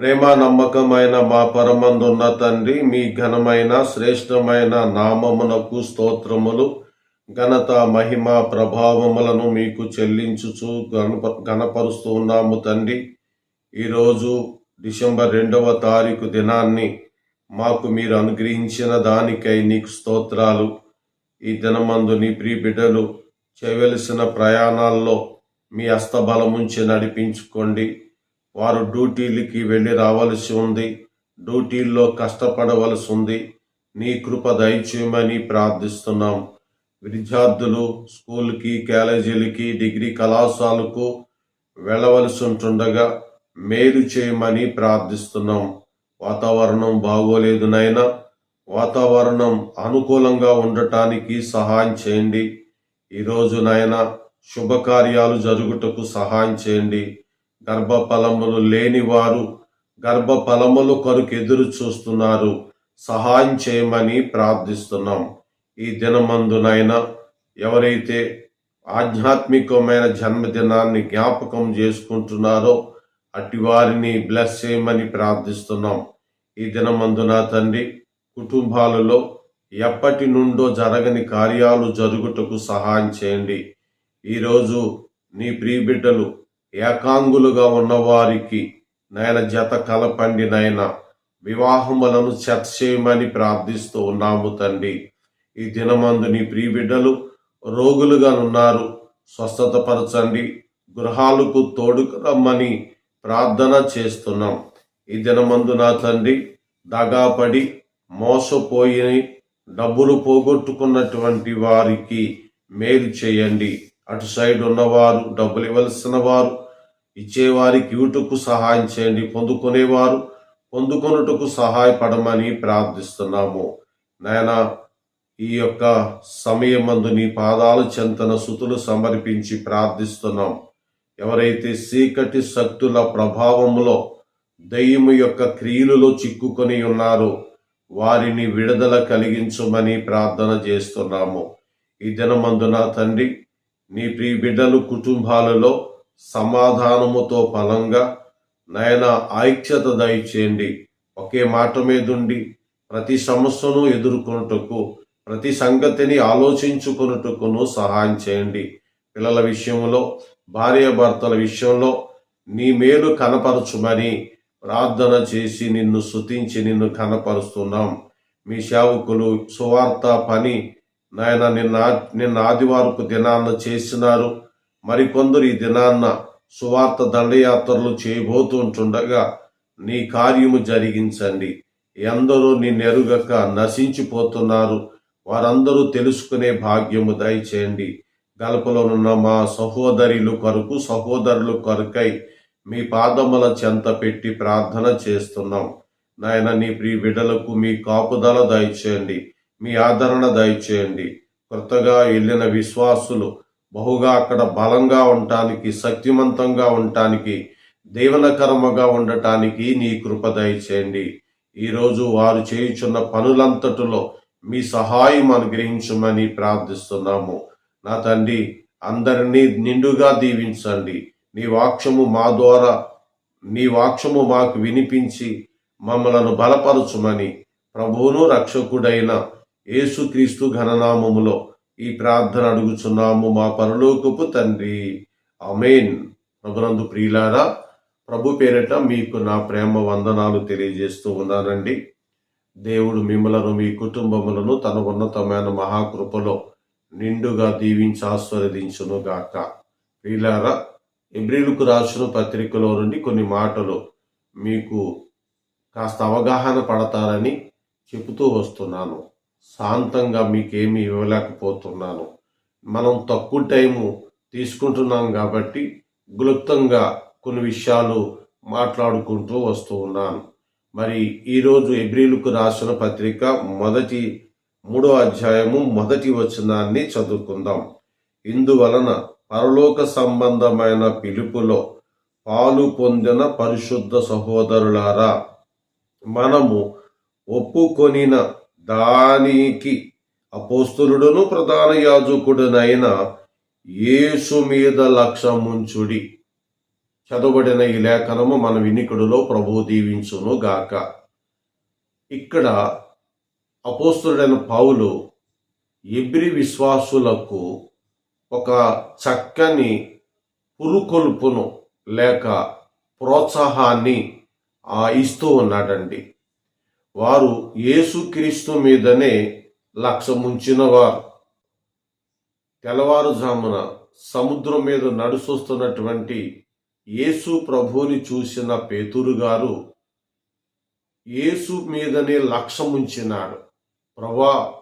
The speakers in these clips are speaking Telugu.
ప్రేమ నమ్మకమైన మా పరమందున్న తండ్రి మీ ఘనమైన శ్రేష్టమైన నామమునకు స్తోత్రములు. ఘనత మహిమ ప్రభావములను మీకు చెల్లించుచు గణప గణపరుస్తూ ఉన్నాము తండ్రి. ఈరోజు డిసెంబర్ రెండవ తారీఖు దినాన్ని మాకు మీరు అనుగ్రహించిన దానికై నీకు స్తోత్రాలు. ఈ దినమందు నీ బిడ్డలు చేయవలసిన ప్రయాణాల్లో మీ హస్తబలముంచి నడిపించుకోండి. వారు డ్యూటీలకి వెళ్ళి రావలసి ఉంది. డ్యూటీల్లో కష్టపడవలసి ఉంది. నీ కృప దయచేయమని ప్రార్థిస్తున్నాం. విద్యార్థులు స్కూల్కి కాలేజీలకి డిగ్రీ కళాశాలకు వెళ్ళవలసి ఉంటుండగా మేలు చేయమని ప్రార్థిస్తున్నాం. వాతావరణం బాగోలేదు నాయన. వాతావరణం అనుకూలంగా ఉండటానికి సహాయం చేయండి. ఈరోజు నాయన శుభకార్యాలు జరుగుటకు సహాయం చేయండి. గర్భఫలములు లేని వారు గర్భఫలములు కొరకు ఎదురు చూస్తున్నారు. సహాయం చేయమని ప్రార్థిస్తున్నాం. ఈ దినమందునైనా ఎవరైతే ఆధ్యాత్మికమైన జన్మదినాన్ని జ్ఞాపకం చేసుకుంటున్నారో అట్టి వారిని బ్లెస్ చేయమని ప్రార్థిస్తున్నాం. ఈ దినమందున తండ్రి కుటుంబాలలో ఎప్పటి నుండో జరగని కార్యాలు జరుగుటకు సహాయం చేయండి. ఈరోజు నీ ప్రియబిడ్డలు ఏకాంగులుగా ఉన్నవారికి నాయన జత కలపండి నాయన. వివాహములను చర్చ చేయమని ప్రార్థిస్తూ ఉన్నాము తండ్రి. ఈ దినమందు నీ ప్రియబిడ్డలు రోగులుగా ఉన్నారు స్వస్థత పరచండి గృహాలకు తోడుకు రమ్మని ప్రార్థన చేస్తున్నాం. ఈ దినమందు నా తండ్రి దగాపడి మోసపోయి డబ్బులు పోగొట్టుకున్నటువంటి వారికి మేలు చేయండి. అటు సైడ్ ఉన్నవారు డబ్బులు ఇవ్వాల్సిన వారు ఇచ్చేవారికి ఇటుకు సహాయం చేయండి పొందుకునేవారు పొందుకొనుటకు సహాయపడమని ప్రార్థిస్తున్నాము. నాయన ఈ యొక్క సమయమందు నీ పాదాలు చెంతన సుతులు సమర్పించి ప్రార్థిస్తున్నాం. ఎవరైతే చీకటి శక్తుల ప్రభావములో దయ్యము యొక్క క్రియలలో చిక్కుకొని ఉన్నారో వారిని విడుదల కలిగించమని ప్రార్థన చేస్తున్నాము. ఈ దినమందున తండ్రి నీ ప్రియ బిడ్డలు కుటుంబాలలో సమాధానముతో ఫలంగా నయన ఐక్యత దయచేయండి. ఒకే మాట మీదుండి ప్రతి సమస్యను ఎదుర్కొనుటకు ప్రతి సంగతిని ఆలోచించుకొనుటకును సహాయం చేయండి. పిల్లల విషయంలో భార్యాభర్తల విషయంలో నీ మేలు కనపరచుమని ప్రార్థన చేసి నిన్ను స్తుతించి నిన్ను కనపరుస్తున్నాం. మీ సేవకులు సువార్త పని నాయన నిన్న నిన్న ఆదివారపు దినాన్న చేసినారు. మరికొందరు ఈ దినాన్న సువార్త దండయాత్రలు చేయబోతుంటుండగా నీ కార్యము జరిగించండి. ఎందరూ నిన్నెరుగక నశించిపోతున్నారు. వారందరూ తెలుసుకునే భాగ్యము దయచేయండి. గల్పలోనున్న మా సహోదరులు కొరకు సహోదరులు కొరకై మీ పాదముల చెంత పెట్టి ప్రార్థన చేస్తున్నాం. నాయన నీ ప్రియ బిడ్డలకు మీ కాపుదల దయచేయండి. మీ ఆదరణ దయచేయండి. కొత్తగా వెళ్ళిన విశ్వాసులు బహుగా అక్కడ బలంగా ఉండటానికి శక్తివంతంగా ఉండటానికి దీవనకరముగా ఉండటానికి నీ కృప దయచేయండి. ఈరోజు వారు చేయుచున్న పనులంతటిలో మీ సహాయం అనుగ్రహించమని ప్రార్థిస్తున్నాము. నా తండ్రి అందరినీ నిండుగా దీవించండి. నీ వాక్యము మా ద్వారా నీ వాక్యము మాకు వినిపించి మమ్మలను బలపరచుమని ప్రభువును రక్షకుడైన యేసుక్రీస్తు ఘననామములో ఈ ప్రార్థన అడుగుచున్నాము మా పరలోకపు తండ్రి. అమేన్ ప్రభునందు ప్రియులారా ప్రభు పేరిట మీకు నా ప్రేమ వందనాలు తెలియజేస్తూ ఉన్నానండి. దేవుడు మిమ్మలను మీ కుటుంబములను తన ఉన్నతమైన మహాకృపలో నిండుగా దీవించి ఆస్వాదించును గాక. ప్రియులారా ఎబ్రిలుకు రాసిన పత్రికలో నుండి కొన్ని మాటలు మీకు కాస్త అవగాహన పడతారని చెబుతూ వస్తున్నాను. శాంతంగా మీకేమీ ఇవ్వలేకపోతున్నాను. మనం తక్కువ టైము తీసుకుంటున్నాం కాబట్టి క్లుప్తంగా కొన్ని విషయాలు మాట్లాడుకుంటూ వస్తూ ఉన్నాను. మరి ఈరోజు ఎబ్రిలుకు రాసిన పత్రిక మొదటి మూడో అధ్యాయము మొదటి వచనాన్ని చదువుకుందాం. ఇందువలన పరలోక సంబంధమైన పిలుపులో పాలు పొందిన పరిశుద్ధ సహోదరులారా మనము ఒప్పుకొనిన దానికి అపోస్తులుడును ప్రధాన యాజకుడునైన యేసు మీద లక్ష్యముంచుడి. చదవబడిన ఈ లేఖనము మన వినికుడిలో ప్రభువు దీవించును గాక. ఇక్కడ అపోస్తుడైన పౌలు ఎబ్రి విశ్వాసులకు ఒక చక్కని పురుకొల్పును లేక ప్రోత్సాహాన్ని ఆ, ఇస్తూ ఉన్నాడండి. వారు యేసుక్రీస్తు మీదనే లక్ష్యముంచిన వారు తెల్లవారుజామున సముద్రం మీద నడుసొస్తున్నటువంటి యేసు ప్రభువుని చూసిన పేతురు గారు యేసు మీదనే లక్ష్యముంచినాడు. ప్రభా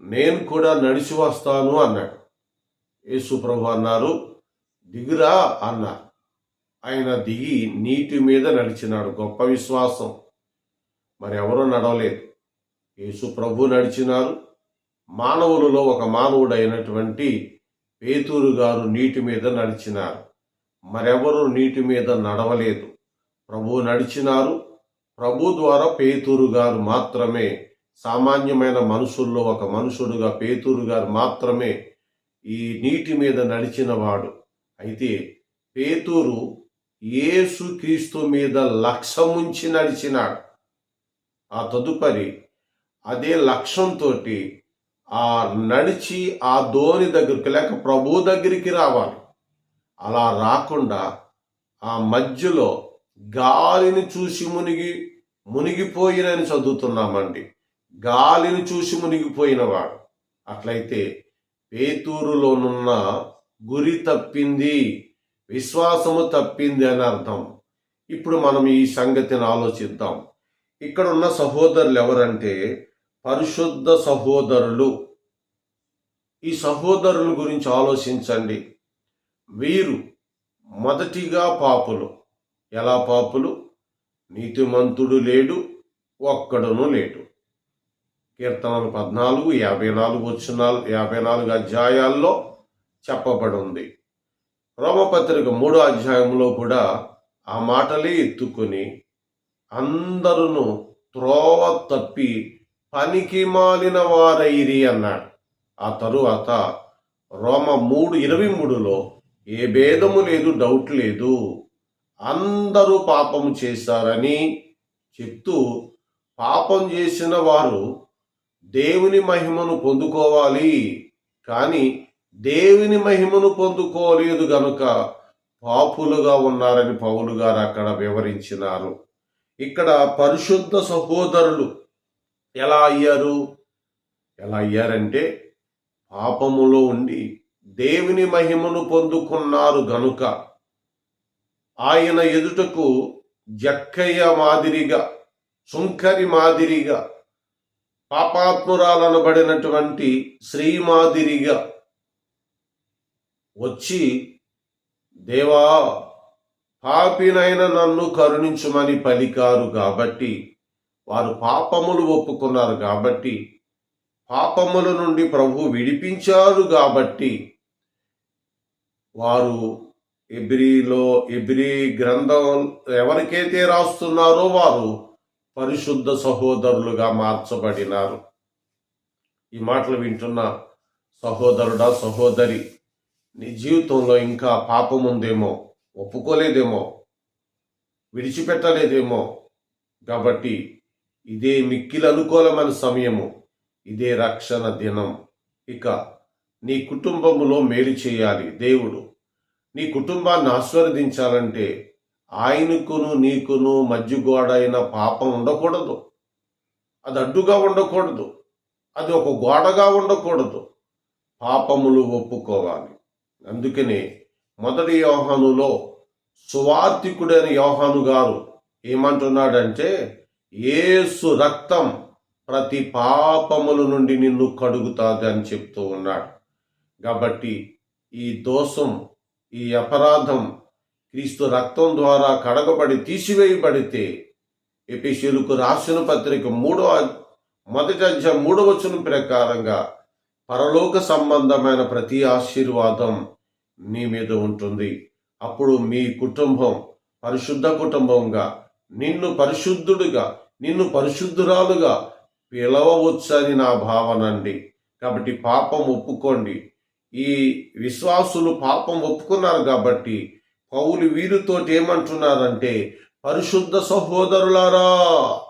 నేను కూడా నడిచి వస్తాను అన్నాడు. యేసు ప్రభు అన్నారు దిగురా అన్నారు. ఆయన దిగి నీటి మీద నడిచినాడు. గొప్ప విశ్వాసం. మరి ఎవరూ నడవలేదు. యేసు ప్రభు నడిచినారు. మానవులలో ఒక మానవుడైనటువంటి పేతూరు గారు నీటి మీద నడిచినారు. మరెవరు నీటి మీద నడవలేదు. ప్రభు నడిచినారు. ప్రభు ద్వారా పేతూరు గారు మాత్రమే సామాన్యమైన మనుషుల్లో ఒక మనుషుడుగా పేతూరు గారు మాత్రమే ఈ నీటి మీద నడిచినవాడు. అయితే పేతూరు ఏసుక్రీస్తు మీద లక్ష్యముంచి నడిచినాడు. ఆ తదుపరి అదే లక్ష్యంతో ఆ నడిచి ఆ ధోని దగ్గరికి లేక ప్రభు దగ్గరికి రావాలి. అలా రాకుండా ఆ మధ్యలో గాలిని చూసి మునిగి మునిగిపోయినని చదువుతున్నామండి. గాలిని చూసి మునిగిపోయినవాడు అట్లయితే పేతూరులోనున్న గురి తప్పింది విశ్వాసము తప్పింది అని అర్థం. ఇప్పుడు మనం ఈ సంగతిని ఆలోచిద్దాం. ఇక్కడ ఉన్న సహోదరులు ఎవరంటే పరిశుద్ధ సహోదరులు. ఈ సహోదరుల గురించి ఆలోచించండి. వీరు మొదటిగా పాపులు. ఎలా పాపులు? నీతిమంతుడు లేడు ఒక్కడును లేడు. కీర్తనలు పద్నాలుగు యాభై నాలుగు వచ్చిన యాభై నాలుగు అధ్యాయాల్లో చెప్పబడి ఉంది రోమపత్రిక మూడో అధ్యాయంలో కూడా ఆ మాటలే ఎత్తుకొని అందరును త్రోవ తప్పి పనికి మాలిన వారైరి అన్నాడు. ఆ తరువాత రోమ మూడు ఇరవై మూడులో ఏ భేదము లేదు డౌట్ లేదు. అందరూ పాపము చేశారని చెప్తూ పాపం చేసిన వారు దేవుని మహిమను పొందుకోవాలి. కానీ దేవుని మహిమను పొందుకోలేదు గనుక పాపులుగా ఉన్నారని పౌలు గారు అక్కడ వివరించినారు. ఇక్కడ పరిశుద్ధ సహోదరులు ఎలా అయ్యారు? ఎలా అయ్యారంటే పాపములో ఉండి దేవుని మహిమను పొందుకున్నారు గనుక ఆయన ఎదుటకు జక్కయ్య మాదిరిగా సుంకరి మాదిరిగా పాపాత్మురాలనబడినటువంటి శ్రీ మాదిరిగా వచ్చి దేవా పాపినైన నన్ను కరుణించుమని పలికారు కాబట్టి వారు పాపములు ఒప్పుకున్నారు కాబట్టి పాపముల నుండి ప్రభు విడిపించారు కాబట్టి వారు ఎబ్రిలో ఎబ్రి గ్రంథం ఎవరికైతే రాస్తున్నారో వారు పరిశుద్ధ సహోదరులుగా మార్చబడినారు. ఈ మాటలు వింటున్న సహోదరుడా సహోదరి నీ జీవితంలో ఇంకా పాపం ఉందేమో ఒప్పుకోలేదేమో విడిచిపెట్టలేదేమో. కాబట్టి ఇదే మిక్కిలి అనుకూలమైన సమయము ఇదే రక్షణ దినం. ఇక నీ కుటుంబములో మేలు చేయాలి దేవుడు. నీ కుటుంబాన్ని ఆస్వాదించాలంటే ఆయనకును నీకును మధ్య గోడ అయిన పాపం ఉండకూడదు. అది అడ్డుగా ఉండకూడదు. అది ఒక గోడగా ఉండకూడదు. పాపములు ఒప్పుకోవాలి. అందుకనే మొదటి యోహానులో సువార్థికుడైన యోహాను గారు ఏమంటున్నాడంటే ఏసు రక్తం ప్రతి పాపముల నుండి నిన్ను కడుగుతాది అని చెప్తూ ఉన్నాడు. కాబట్టి ఈ దోషం ఈ అపరాధం క్రీస్తు రక్తం ద్వారా కడగబడి తీసివేయబడితే ఎపిషియులకు రాసిన పత్రిక మూడో మొదటి అధ్యాయం మూడవచనం ప్రకారంగా పరలోక సంబంధమైన ప్రతి ఆశీర్వాదం నీ మీద ఉంటుంది. అప్పుడు మీ కుటుంబం పరిశుద్ధ కుటుంబంగా నిన్ను పరిశుద్ధుడిగా నిన్ను పరిశుద్ధురాలుగా పిలవవచ్చని నా భావన అండి. కాబట్టి పాపం ఒప్పుకోండి. ఈ విశ్వాసులు పాపం ఒప్పుకున్నారు కాబట్టి పౌలు వీరితో ఏమంటున్నారంటే పరిశుద్ధ సహోదరులారా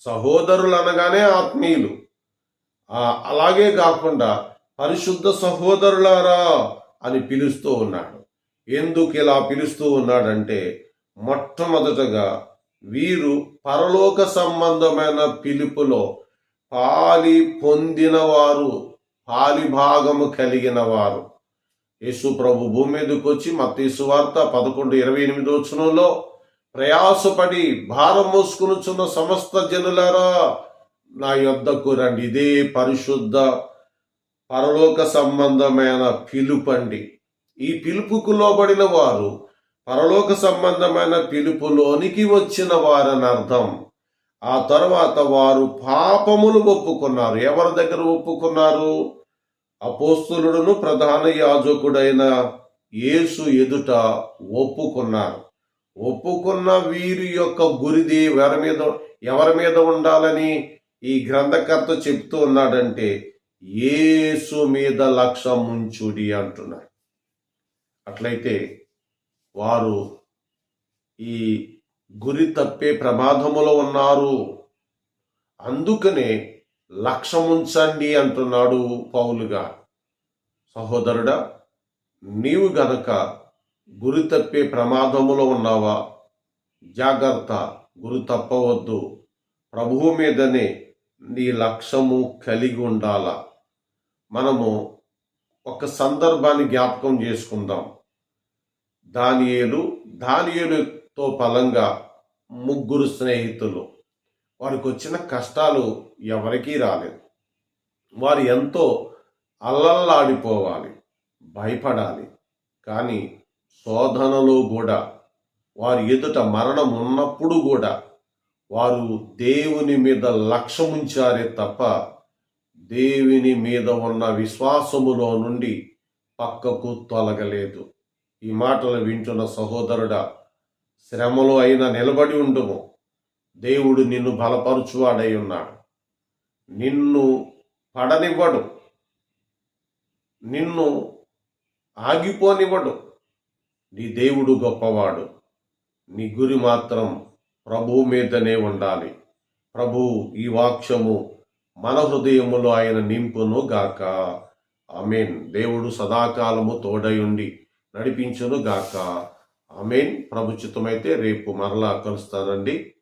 సహోదరులు అనగానే ఆత్మీయులు. అలాగే కాకుండా పరిశుద్ధ సహోదరులారా అని పిలుస్తూ ఉన్నాడు. ఎందుకు ఇలా పిలుస్తూ ఉన్నాడంటే మొట్టమొదటగా వీరు పరలోక సంబంధమైన పిలుపులో పాలి పొందినవారు పాలి భాగము కలిగిన వారు యేసు ప్రభు భూమి మీదకి వచ్చి మత్తీసు వార్త పదకొండు ఇరవై ఎనిమిది వచనంలో ప్రయాసపడి భారం మోసుకునుచున్న సమస్త జనులారా నా యొద్దకు రండి ఇదే పరిశుద్ధ పరలోక సంబంధమైన పిలుపండి. ఈ పిలుపుకు లోబడిన వారు పరలోక సంబంధమైన పిలుపులోనికి వచ్చిన వారని అర్థం. ఆ తర్వాత వారు పాపములు ఒప్పుకున్నారు. ఎవరి దగ్గర ఒప్పుకున్నారు? అపోస్తులుడును ప్రధాన యాజకుడైన యేసు ఎదుట ఒప్పుకున్నారు. ఒప్పుకున్న వీరి యొక్క గురిది ఎవరి మీద ఎవరి మీద ఉండాలని ఈ గ్రంథకర్త చెప్తూ ఉన్నాడంటే యేసు మీద లక్ష్యం ఉంచుడి అంటున్నారు అట్లయితే వారు ఈ గురి తప్పే ప్రమాదములో ఉన్నారు. అందుకనే లక్ష్యం ఉంచండి అంటున్నాడు పౌలుగా. సహోదరుడా నీవు గనక గురి తప్పే ప్రమాదములో ఉన్నావా? జాగ్రత్త గురి తప్పవద్దు. ప్రభువు మీదనే నీ లక్ష్యము కలిగి ఉండాలా? మనము ఒక సందర్భాన్ని జ్ఞాపకం చేసుకుందాం. దానియేలు దానియేలుతో పలంగా ముగ్గురు స్నేహితులు. వారికి వచ్చిన కష్టాలు ఎవరికీ రాలేదు. వారు ఎంతో అల్లల్లాడిపోవాలి భయపడాలి. కానీ శోధనలో కూడా వారి ఎదుట మరణం ఉన్నప్పుడు కూడా వారు దేవుని మీద లక్ష్యముంచారే తప్ప దేవుని మీద ఉన్న విశ్వాసములో నుండి పక్కకు తొలగలేదు. ఈ మాటలు వింటున్న సహోదరుడా శ్రమలో అయినా నిలబడి ఉండుము. దేవుడు నిన్ను బలపరుచువాడై ఉన్నాడు. నిన్ను పడనివ్వడు. నిన్ను ఆగిపోనివ్వడు. నీ దేవుడు గొప్పవాడు. నీ గురి మాత్రం ప్రభువు మీదనే ఉండాలి. ప్రభు ఈ వాక్యము మన హృదయములో ఆయన నింపును గాక. అమేన్ దేవుడు సదాకాలము తోడయుండి నడిపించును గాక. అమేన్ ప్రభుచితమైతే రేపు మరలా కలుస్తానండి.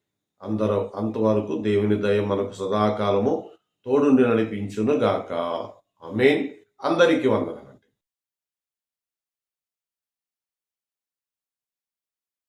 అందరూ అంతవరకు దేవుని దయ మనకు సదాకాలము తోడుండి నడిపించును గాక. అమేన్ అందరికీ వందన